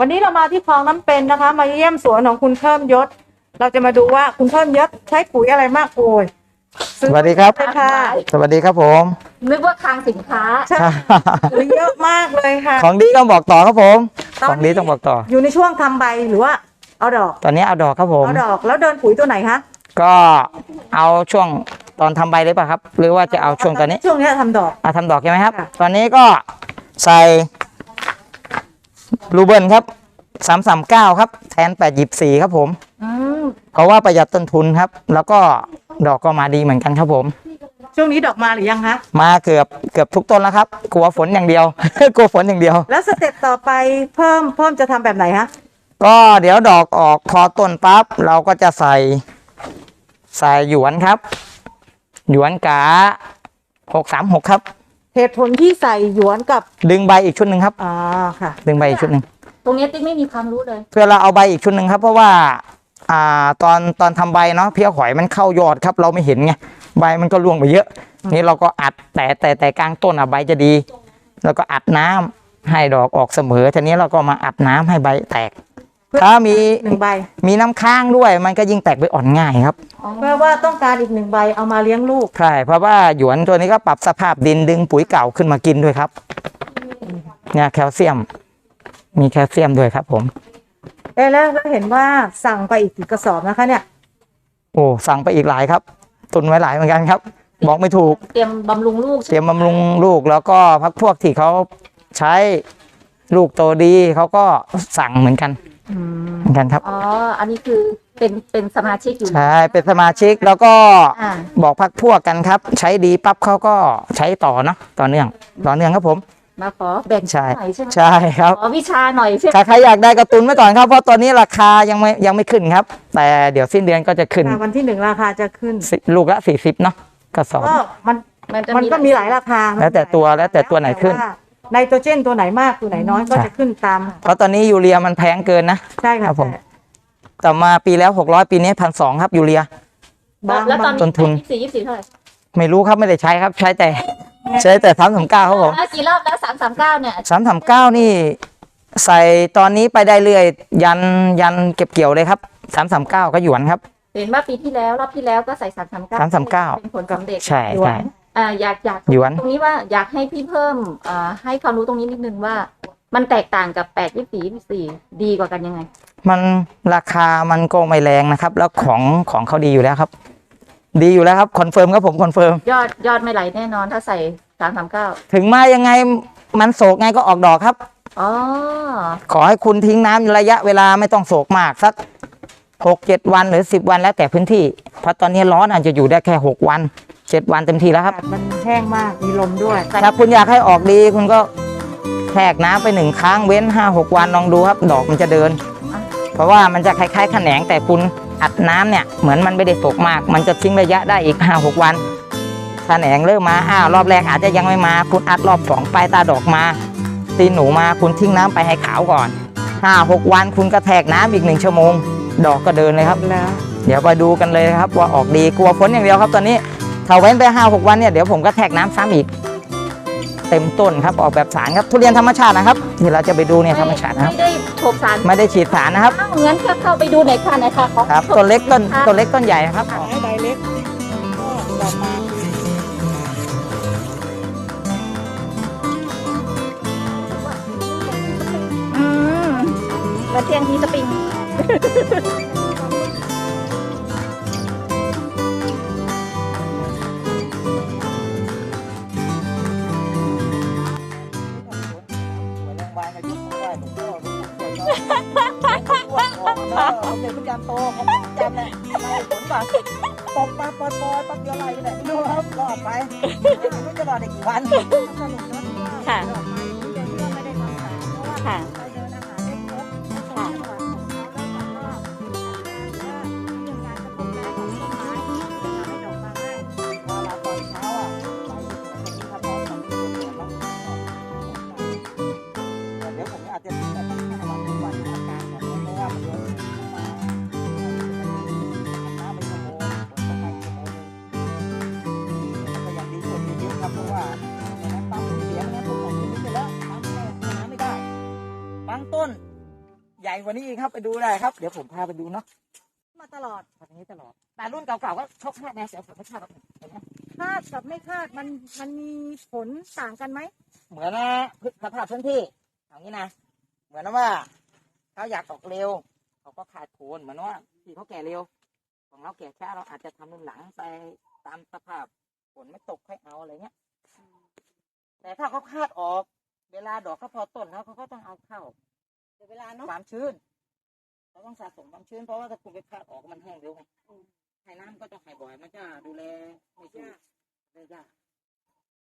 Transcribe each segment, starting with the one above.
วันนี้เรามาที่คลองน้ำเป็นนะคะ มาเยี่ยมสวนของคุณเพิ่มยศ เราจะมาดูว่าคุณเพิ่มยศใช้ปุ๋ยอะไรมากโอยสวัสดีครับเลยค่ะ สวัสดีครับผม นึกว่าคลังสินค้าใช่ปุ๋ยเยอะมากเลยค่ะ ของดีต้องบอกต่อครับผมตอนนี้ของดีต้องบอกต่อ อยู่ในช่วงทำใบหรือว่าเอาดอก ตอนนี้เอาดอกครับผม เอาดอกแล้วเดินปุ๋ยตัวไหนคะก็เอาช่วงตอนทำใบเลยป่ะครับ หรือว่าจะเอาช่วงตอนนี้ ช่วงนี้ทำดอกเอาทำดอกใช่ไหมครับค่ะตอนนี้ก็ใส่ รูเบิลครับสามสามเก้าครับ แทนแปดหยิบสี่ครับผมอืมเพราะว่าประหยัดต้นทุนครับ แล้วก็ดอกก็มาดีเหมือนกันครับผม ช่วงนี้ดอกมาหรือยังคะมาเกือบเกือบทุกต้นแล้วครับ กลัวฝนอย่างเดียว กลัวฝนอย่างเดียว แล้วสเต็ปต่อไปเพิ่มเพิ่มจะทำแบบไหนคะก็เดี๋ยวดอกออกพอต้นปั๊บเราก็จะใส่ใส่หยวนครับ หยวนกาหกสามหกครับ เหตุผลที่ใส่หยวนกับดึงใบอีกชุดหนึ่งครับ อ่าค่ะ ดึงใบอีกชุดหนึ่งตรงนี้ติ๊กไม่มีความรู้เลยเพื่อเราเอาใบอีกชุดหนึ่งครับ เพราะว่า อ่าตอนตอนทำใบเนาะเพี้ยหอยมันเข้ายอดครับ เราไม่เห็นไงใบมันก็ร่วงไปเยอะ นี่เราก็อัดแต่แต่แต่กลางต้นอะใบจะดี แล้วก็อัดน้ำให้ดอกออกเสมอทีนี้เราก็มาอัดน้ำให้ใบแตก ถ้ามีหนึ่งใบมีน้ำค้างด้วย มันก็ยิ่งแตกใบอ่อนง่ายครับเพื่อว่าต้องการอีกหนึ่งใบเอามาเลี้ยงลูก ใช่ เพราะว่าหยวนตัวนี้ก็ปรับสภาพดินดึงปุ๋ยเก่าขึ้นมากินด้วยครับ เนี่ยแคลเซียม มีแคลเซียมด้วยครับ ผม เอ๊ะแล้วแล้วเห็นว่าสั่งไปอีกกี่กระสอบนะคะ เนี่ย โอ้สั่งไปอีกหลายครับ ตุนไว้หลายเหมือนกันครับ บอกไม่ถูก เตรียมบำรุงลูก เตรียมบำรุงลูกแล้วก็พักพวกที่เขาใช้ลูกโตดีเขาก็สั่งเหมือนกัน เหมือนกันครับ อ๋อ อันนี้คือเป็นเป็นสมาชิกอยู่ใช่ เป็นสมาชิกแล้วก็อ่าบอกพักพวกกันครับ ใช้ดีปั๊บเขาก็ใช้ต่อเนาะต่อเนื่องต่อเนื่องครับผม มาขอแบ่งใช่หน่อยใช่ไหมใช่ครับ ขอวิชาหน่อยใช่ไหมถ้าใครอยากได้กระตุนไว้ก่อนครับ เพราะตอนนี้ราคายังไม่ยังไม่ขึ้นครับ แต่เดี๋ยวสิ้นเดือนก็จะขึ้น อ่าวันที่หนึ่งราคาจะขึ้นสิลูกละสี่สิบเนาะกระสอบ ก็มันมันจะมันก็มีหลายราคาแล้วแต่ตัวแล้วแต่ตัวไหนขึ้นว่า ไนโตรเจนตัวไหนมากตัวไหนน้อยก็ใช่จะขึ้นตามเพราะตอนนี้ยูเรียมันแพงเกินนะ ใช่ค่ะครับผมต่อมาปีแล้วหกร้อยปีนี้พันสองครับยูเรีย บางแล้วตอนบางต้นทุน ยี่สี่ยี่สี่เท่าไหร่ไม่รู้ครับไม่ได้ใช้ครับ ใช้แต่ ใช้แต่สามสามเก้าครับผมอะกี่รอบแล้วสามสามเก้าเนี่ยสามสามเก้านี่ ใส่ตอนนี้ไปได้เรื่อย ยันยันเก็บเกี่ยวเลยครับสามสามเก้าก็หยวนครับ เห็นว่าปีที่แล้วรอบที่แล้วก็ใส่สามสามเก้า339 เป็นผลสำเร็จใช่ใช่ อ่าอยากอยากหยวนตรงนี้ว่าอยากให้พี่เพิ่มอ่าให้ความรู้ตรงนี้นิดนึงว่า มันแตกต่างกับแปดยี่สี่ยี่สี่ดีกว่ากันยังไง มันราคามันก็ไม่แรงนะครับ แล้วของของเขาดีอยู่แล้วครับ ดีอยู่แล้วครับคอนเฟิร์มครับผมคอนเฟิร์มยอดยอดไม่ไหลแน่นอนถ้าใส่สามสามเก้าถึงมายังไงมันโศกไงก็ออกดอกครับอ๋อขอให้คุณทิ้งน้ำระยะเวลาไม่ต้องโศกมากสักหกเจ็ดวันหรือสิบวันแล้วแต่พื้นที่ เพราะตอนนี้ร้อนอาจจะอยู่ได้แค่หกวัน เจ็ดวันเต็มที่แล้วครับอากาศมันแห้งมาก มีลมด้วยถ้าคุณอยากให้ออกดีคุณก็แทรกน้ำไปหนึ่งครั้งเว้นห้าหกวันลองดูครับ ดอกมันจะเดิน เพราะว่ามันจะคล้ายๆแขนงแต่คุณอัดน้ำเนี่ยเหมือนมันไม่ได้ตกมาก มันจะทิ้งระยะได้อีกห้าหกวันแขนงเริ่มมาอ้าวรอบแรกอาจจะยังไม่มา คุณอัดรอบสองปลายตาดอกมา ตีนหนูมาคุณทิ้งน้ำไปให้ขาวก่อนห้าหกวันคุณกระแทกน้ำอีกหนึ่งชั่วโมง ดอกก็เดินเลยครับแล้วเดี๋ยวไปดูกันเลยครับว่าออกดีกลัวฝนอย่างเดียวครับตอนนี้ ถ้าเว้นไปห้าหกวันเนี่ยเดี๋ยวผมก็แทกน้ำซ้ำอีก เต็มต้นครับออกแบบสารครับทุเรียนธรรมชาตินะครับที่เราจะไปดูเนี่ยธรรมชาตินะครับไม่ได้โฉบสารไม่ได้ฉีดสารนะครับอ้าวงั้นก็เข้าไปดูหน่อยค่ะหนะคะขอครับต้นเล็กต้นต้นเล็กต้นใหญ่ครับให้ใบเล็กก็ดอกมาอืมกระเทียงที สปริงตกมาปล่อนปั๊บเดียวไหลเลยไม่รู้ครับรอดไปไม่จะรอดอีกกี่วันค่ะค่ะ กว่านี้อีกครับไปดูได้ครับ เดี๋ยวผมพาไปดูเนาะมาตลอดทำอย่างนี้ตลอดแต่รุ่นเก่าๆก็ชกแค่แนวเสียฝนไม่ชาติเห็นไหมคาดกับไม่คาดมันมันมีผลต่างกันไหมเหมือนนะสภาพพื้นที่อย่างนี้นะเหมือนว่าเขาอยากออกเร็วเขาก็ขาดโคนเหมือนว่าที่เขาแก่เร็ว ของเราแก่ช้าเราอาจจะทำรุ่นหลังไปตามสภาพฝนไม่ตกค่อยเอาอะไรเงี้ยแต่ถ้าเขาคาดออก เวลาดอกเขาพอต้นแล้วเขาก็ต้องเอาเข้า เดี๋ยวเวลาเนาะความชื้นเราต้องสะสมความชื้นเพราะว่าถ้าคุณไปคาดออกมันแห้งเร็วไงให้น้ำก็ต้องให้บ่อยมันจะดูแลไม่ยากได้ยาก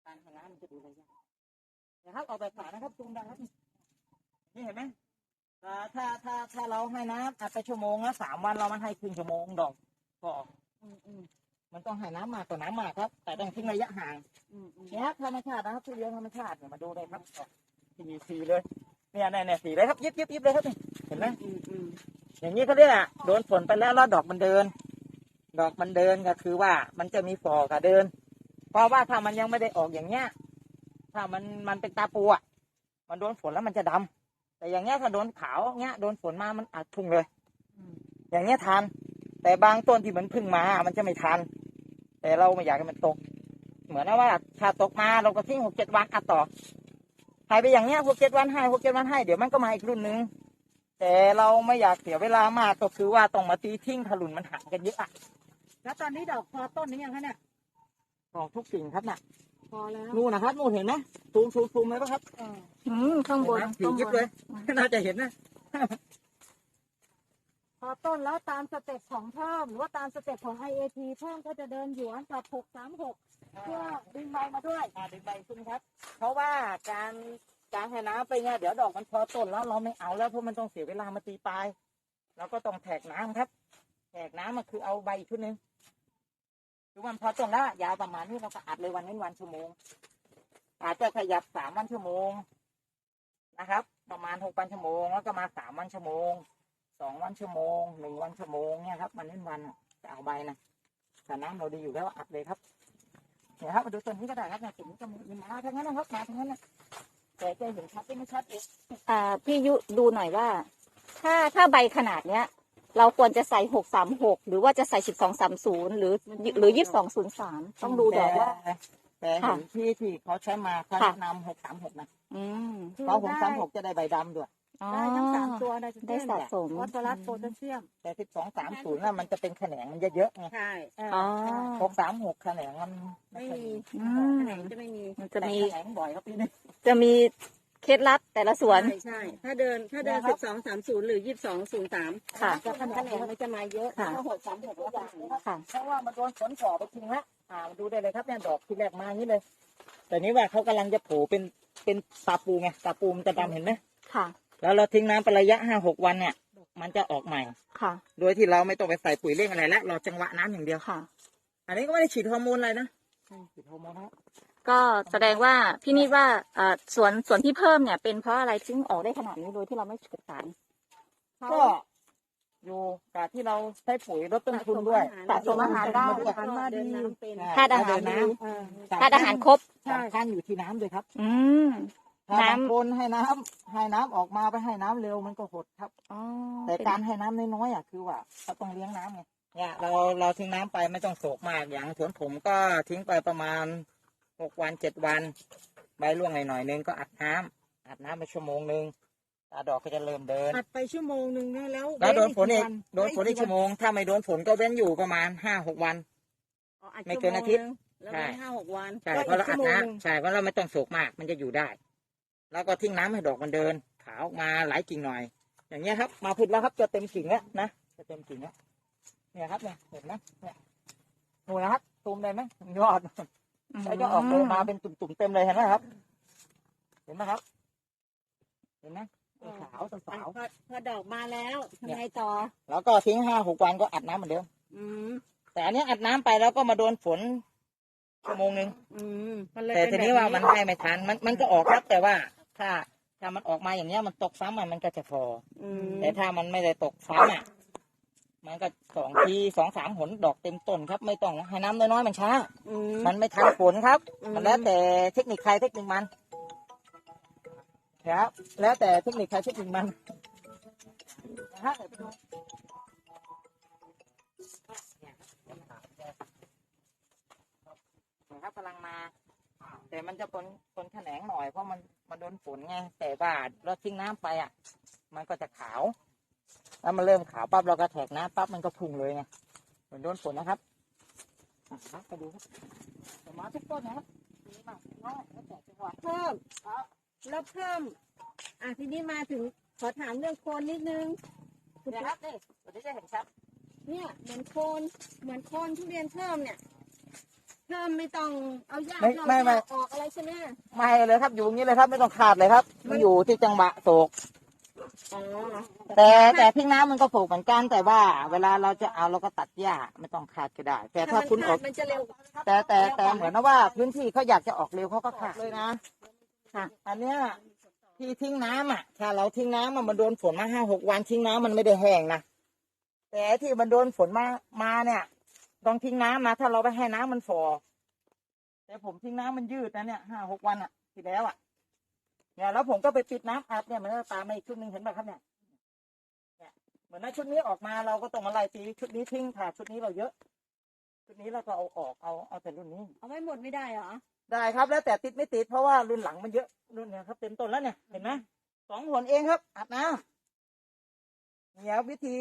การให้น้ำมันจะดูแลยากนะครับเอาไปฝานะครับจูงได้ครับนี่เห็นไหมอ่าถ้าถ้าถ้าเราให้น้ำอัดไปชั่วโมงละสามวันเรามันให้ครึ่งชั่วโมงดอกก็ออกอืมอืมมันต้องให้น้ำมากกว่าน้ำมากครับ แต่ต้องทิ้งระยะห่างอืมอืมเนี่ยครับธรรมชาตินะครับทุเรียนธรรมชาติเนี่ยมาดูเลยครับสีสีเลย เนี่ยเนี่ยเนี่ยสีเลยครับยิบยิบยิบเลยครับนี่เห็นไหมอืมอืมอย่างนี้เขาเรียกอะโดนฝนไปแล้วแล้วดอกมันเดิน ดอกมันเดินก็คือว่ามันจะมีฟอกับเดิน เพราะว่าถ้ามันยังไม่ได้ออกอย่างเงี้ย ถ้ามันมันเป็นตาปูอะมันโดนฝนแล้วมันจะดำแต่อย่างเงี้ยถ้าโดนขาวเงี้ยโดนฝนมามันอัดทุ่งเลยอืมอย่างเงี้ยทันแต่บางต้นที่มันเพึ่งมา มันจะไม่ทันแต่เราไม่อยากให้มันตก เหมือนว่าถ้าตกมาเราก็ทิ้งหกเจ็ดวันอัดต่อ หายไปอย่างเงี้ยหกเจ็ดวันให้หกเจ็ดวันให้เดี๋ยวมันก็มาอีกรุ่นนึง แต่เราไม่อยากเสียเวลามากก็คือว่าต้องมาตีทิ้งถลุนมันห่างกันเยอะอะแล้วตอนนี้ดอกพอต้นนี้ยังคะเนี่ยดอกทุกสิ่งครับน่ะพอแล้วนู่นนะครับนู่นเห็นไหมซูมซูมซูมไหมปะครับเอออืมข้างบนเห็นไหมสีข้างบยิบนเลยน่าจะเห็นนะ พอต้นแล้วตามสเต็ปของเพิ่มหรือว่าตามสเต็ปของ IAT เพิ่มก็จะเดินหยวนกับ 636 เพื่อดึงใบมาด้วย อ่าดึงใบขึ้นครับ เพราะว่าการการให้น้ำไปเนี่ยเดี๋ยวดอกมันพอต้นแล้วเราไม่เอาแล้วเพราะมันต้องเสียเวลามาตีปลายเราก็ต้องแทกน้ำครับแทกน้ำมันคือเอาใบอีกชุดหนึ่งคือมันพอต้นแล้วยาวประมาณนี้เราก็อัดเลยวันเว้วันชั่วโมง อาจจะขยับสามวันชั่วโมงนะครับ ประมาณหกวันชั่วโมงแล้วก็มาสามวันชั่วโมง สองวันชั่วโมงหนึ่งวันชั่วโมงเนี่ยครับ มันเว้นวันอะจะเอาใบนะแต่น้ำเราดีอยู่แล้วอัดเลยครับเนี่ยครับมาดูต้นนี้ก็ได้ครับเนี่ยต้นนี้ก็มีมาทั้งนั้นนะครับมาทั้งนั้นนะแต่จะเห็นชัดไม่ชัดเองอ่าพี่ยุดูหน่อยว่า ถ้าถ้าใบขนาดเนี้ย เราควรจะใส่หกสามหกหรือว่าจะใส่สิบสองสามศูนย์หรือหรือยี่สิบสองศูนย์สามต้องดูดอกว่าแต่แต่เห็นที่ที่เขาใช้มาเขาค่ะแนะนำหกสามหกนะอืมคือเพราะหกได้สามหกจะได้ใบดำด้วยอ๋อ ได้ทั้งสามตัวได้ได้สะสม ฟอสฟอรัสโพแทสเซียมแต่สิบสองสามศูนย์น่ะมันจะเป็นแขนงมันเยอะๆไงใช่อ๋อ หกสามหกแขนงมันไม่มีอืม แขนงจะไม่มีมันจะจะมีมีแขนงบ่อยครับพี่นี่ จะมีเคล็ดลับแต่ละสวน ใช่ใช่ถ้าเดินถ้าเดินนะครัสิบบสองสามศูนย์หรือยี่สิบสองศูนย์สามค่ะจะขนาดนี้มันจะมาเยอะค่ะ ถ้าหกสามหกก็อย่างค่ะ เพราะว่ามันโดนฝนก่อไปจริงละอ่ามาดูได้เลยครับเนี่ยดอกที่แรกมาอย่างนี้เลย แต่นี้ว่าเขากำลังจะโผล่เป็นเป็นตาปูไงตาปูมันจะดำเห็นไหมค่ะ แล้วเราทิ้งน้ำไประยะห้าหกวันเนี่ย มันจะออกใหม่ ค่ะ โดยที่เราไม่ต้องไปใส่ปุ๋ยเร่งอะไรแล้วรอจังหวะน้ำอย่างเดียว ค่ะ อันนี้ก็ไม่ได้ฉีดฮอร์โมนอะไรนะฉีดฮอร์โมนนะครับก็แสดงว่าพี่นิดว่าเอ่อสวนสวนที่เพิ่มเนี่ย เป็นเพราะอะไรถึงออกได้ขนาดนี้โดยที่เราไม่ศึกษาก็อยู่กับที่เราใช้ปุ๋ยลดต้นทุนด้วยสะสมอาหารได้ด้วยอาหารมาดีธาตุอาหารเดินน้ดีเออำธาตุอาหารครบใช่ สำคัญอยู่ที่น้ำด้วยครับ อืม ถ้าบางน้ำคนให้น้ำให้น้ำออกมาไปให้น้ำเร็วมันก็หดครับ อ๋อแต่การให้น้ำน้อยๆอะคือว่าเราต้องเลี้ยงน้ำไงเนี่ยเราเราทิ้งน้ำไปไม่ต้องโศกมากอย่างสวนผมก็ทิ้งไปประมาณหกวันเจ็ดวัน ใบร่วงหน่อยๆนึงก็อัดน้ำอัดน้ำไปชั่วโมงนึงตาดอกก็จะเริ่มเดินอัดไปชั่วโมงหนึ่งนะแล้วแล้วโดนฝนอีกวัโดนฝนอีกชั่วโมง ถ้าไม่โดนฝนก็เว้นอยู่ประมาณห้าหกวันอ๋ออัดไม่เกินอาทิตย์ชั่วโมงนึงแล้วเป็นใช่ห้าหกวัน ใช่ก็เพราะเราอัดกชั่วโมงหงน้ำใช่เพราะเราไม่ต้องโศกมากมันจะอยู่ได้ แล้วก็ทิ้งน้ำให้ดอกมันเดินขาวออกมาหลายกิ่งหน่อย อย่างเงี้ยครับ มาพึ่แล้วครับจะเต็มกิ่งแล้วนะจะเต็มกิ่งแล้วเนี่ยครับเนี่ยเห็นไหมเนี่ยหนูนะครับตูมได้ไหมยอดแล้วจะออกเลยมาเป็นตุ่มๆเต็มเลยเห็นไหมครับ เห็นไหมครับ เห็นไหมขาวสาวพอพอดอกมาแล้วทำเนี่ยไงต่อๆแล้วก็ทิ้งห้าหกวันก็อัดน้ำเหมือนเดิมอืมแต่อันเนี้ยอัดน้ำไปแล้วก็มาโดนฝนชั่วโมงหนึ่งอืมมันเลยแต่เป็ทีนี้ว่ามันให้ไม่ทันมันมันก็ออกครับแต่ว่า ถ้าถ้ามันออกมาอย่างเนี้ยมันตกซ้ำอะมันก็จะพออือมแต่ถ้ามันไม่ได้ตกซ้ำอะ มันก็สองทีสองสามหนดอกเต็มต้นครับ ไม่ต้องให้น้ำน้อยๆมันช้า อืม มันไม่ทันฝนครับ อืม มันแล้วแต่เทคนิคใครเทคนิคมันครับ แล้วแต่เทคนิคใครเทคนิคมันนะฮะเดี๋ยวไปดูนะครับกำลังมา แต่มันจะปนปนแขนงหน่อยเพราะมันมันโดนฝนไงแต่ว่าเราทิ้งน้ำไปอะ มันก็จะขาว แล้วมันเริ่มขาวปั๊บเราก็แทกน้ำปั๊บมันก็พุ่งเลยไงเหมือนโดนฝนนะครับอะครับไปดูครับเดี๋ยวมาทุกต้นนะครับดีมากน้อยแล้วแต่จังหวะเพิ่มแล้วเพิ่มอะทีนี้มาถึงขอถามเรื่องโคนนิดนึงเนี่ยครับนี่เดี๋ยวจะเห็นชัดเนี่ยเหมือนโคนเหมือนโคนทุเรียนเพิ่มเนี่ย เพิ่มไม่ต้องเอาหญ้าไม่เราไม่ไม่ ออกอะไรใช่ไหมไม่เลยครับ อยู่อย่างนี้เลยครับ ไม่ต้องขาดเลยครับมันอยู่ที่จังหวะโศก อ๋อแต่แต่ทิ้งน้ำมันก็โศกเหมือนกันแต่ว่า เวลาเราจะเอาเราก็ตัดหญ้าไม่ต้องขาดก็ได้ แต่ถ้าคุณออก มันจะเร็วแต่แต่แต่เหมือนนะว่าพื้นที่เขาอยากจะออกเร็วเขาก็ขาดเลยนะค่ะอันเนี้ยที่ทิ้งน้ำอะ ถ้าเราทิ้งน้ำอะมันโดนฝนมาห้าหกวันทิ้งน้ำมันไม่ได้แห้งนะแต่ที่มันโดนฝนมามาเนี่ย ต้องทิ้งน้ำนะ ถ้าเราไปให้น้ำมันฟอแต่ผมทิ้งน้ำมันยืดนะเนี่ยห้าหกวันอะที่แล้วอะเนี่ยแล้วผมก็ไปปิดน้ำอัดเนี่ยมันก็ตามมาอีกชุดหนึ่งเห็นไหมครับเนี่ยเนี่ยเหมือนว่าชุดนี้ออกมาเราก็ต้องมาไล่ตีชุดนี้ทิ้งถ้าชุดนี้เราเยอะ ชุดนี้เราก็เอาออกเอาเอาแต่รุ่นนี้ เอาไว้หมดไม่ได้เหรอได้ครับ แล้วแต่ติดไม่ติดเพราะว่ารุ่นหลังมันเยอะรุ่นเนี่ยครับเต็มต้นแล้วเนี่ยเห็นไหมสองหนเองครับอัดน้ำเนี่ยวิธี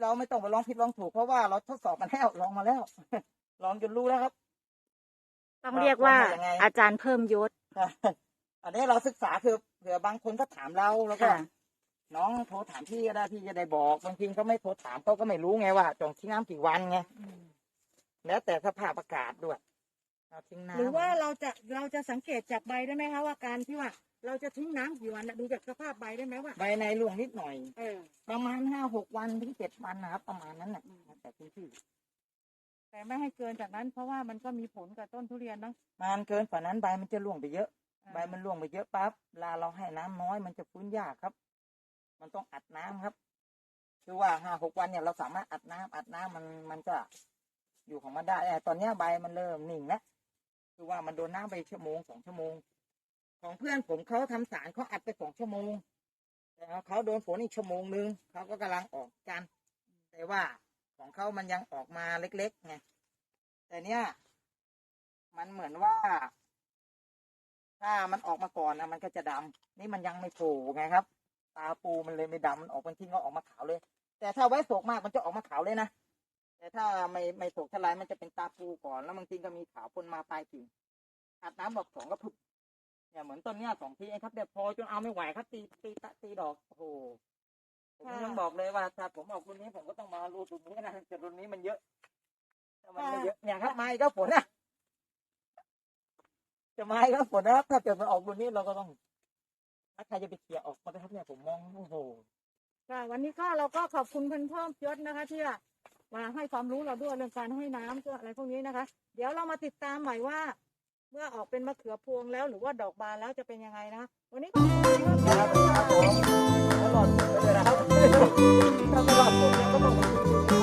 เราไม่ต้องไปลองผิดลองถูกเพราะว่าเราทดสอบมาแล้วลองมาแล้ว ลองจนรู้แล้วครับต้องเรียกว่าว่ายังไงอาจารย์เพิ่มยศ อันนี้เราศึกษาคือเผื่อบางคนก็ถามเราแล้วก็ค่ะน้องโทรถามพี่ก็ได้พี่จะได้บอกบางทีเขาไม่โทรถามเขาก็ไม่รู้ไงว่าจองทิ้งน้ำกี่วันไงแล้วแต่สภาพอากาศด้วย เราทิ้งน้ำหรือว่าเราจะเราจะสังเกตจากใบได้ไหมคะว่าการที่ว่า เราจะทิ้งน้ำกี่วันน่ะดูจากสภาพใบได้ไหมว่า ใบในร่วงนิดหน่อย เออ ประมาณห้าหกวันถึงเจ็ดวันนะครับประมาณนั้นแหละแต่พื้นที่แต่ไม่ให้เกินจากนั้น เพราะว่ามันก็มีผลกับต้นทุเรียนเนอะมันเกินกว่านั้นใบมันจะร่วงไปเยอะอ่าใบมันร่วงไปเยอะปั๊บเวลาเราให้น้ำน้อยมันจะฟื้นยากครับ มันต้องอัดน้ำครับ คือว่าห้าหกวันเนี่ยเราสามารถอัดน้ำอัดน้ำมันมันจะอยู่ของมันได้แต่ตอนเนี้ยใบมันเริ่มนิ่งแล้ว คือว่ามันโดนน้ำไปชั่วโมงสองชั่วโมง ของเพื่อนผมเขาทำสารเขาอัดไปสองชั่วโมงแต่เขาโดนฝนอีกชั่วโมงนึงเขาก็กำลังออกกัน แต่ว่าของเขามันยังออกมาเล็กๆไงแต่เนี้ยมันเหมือนว่า ถ้ามันออกมาก่อนนะมันก็จะดำนี่มันยังไม่โผล่ไงครับ ตาปูมันเลยไม่ดำมันออกบางทีก็ออกมาขาวเลย แต่ถ้าไว้โศกมากมันจะออกมาขาวเลยนะ แต่ถ้าไม่ไม่โศกเท่าไรมันจะเป็นตาปูก่อน แล้วบางทีก็มีขาวปนมาปลายกิ่งอาบน้ำรอบสองก็พึบเนี่ยเหมือนต้นเนี้ยสองทีเองครับเดี๋ยวพอจนเอาไม่ไหวครับตีตีตะตีดอกโอ้โหผมยังบอกเลยว่าถ้าผมออกรุ่นนี้ผมก็ต้องมารูรุ่นนี้นะแต่รุ่นนี้มันเยอะถ้ามันไม่เยอะเนี่ยครับไม้ก็ฝนนะจะไม้ก็ฝนนะครับ ถ้าเกิดมันออกรุ่นนี้เราก็ต้องถ้าใครจะไปเคลียร์ออกมานะครับเนี่ยผมมองโอ้โหค่ะวันนี้ก็เราก็ขอบคุณเพื่อนพ่อยศนะคะที่ มาให้ความรู้เราด้วยเรื่องการให้น้ำเรื่องอะไรพวกนี้นะคะ เดี๋ยวเรามาติดตามใหม่ว่า เมื่อออกเป็นมะเขือพวงแล้วหรือว่าดอกบานแล้วจะเป็นยังไงนะคะวันนี้ขอบคุณมากครับผมตลอดไปเลยนะครับตลอดผมก็ต้อง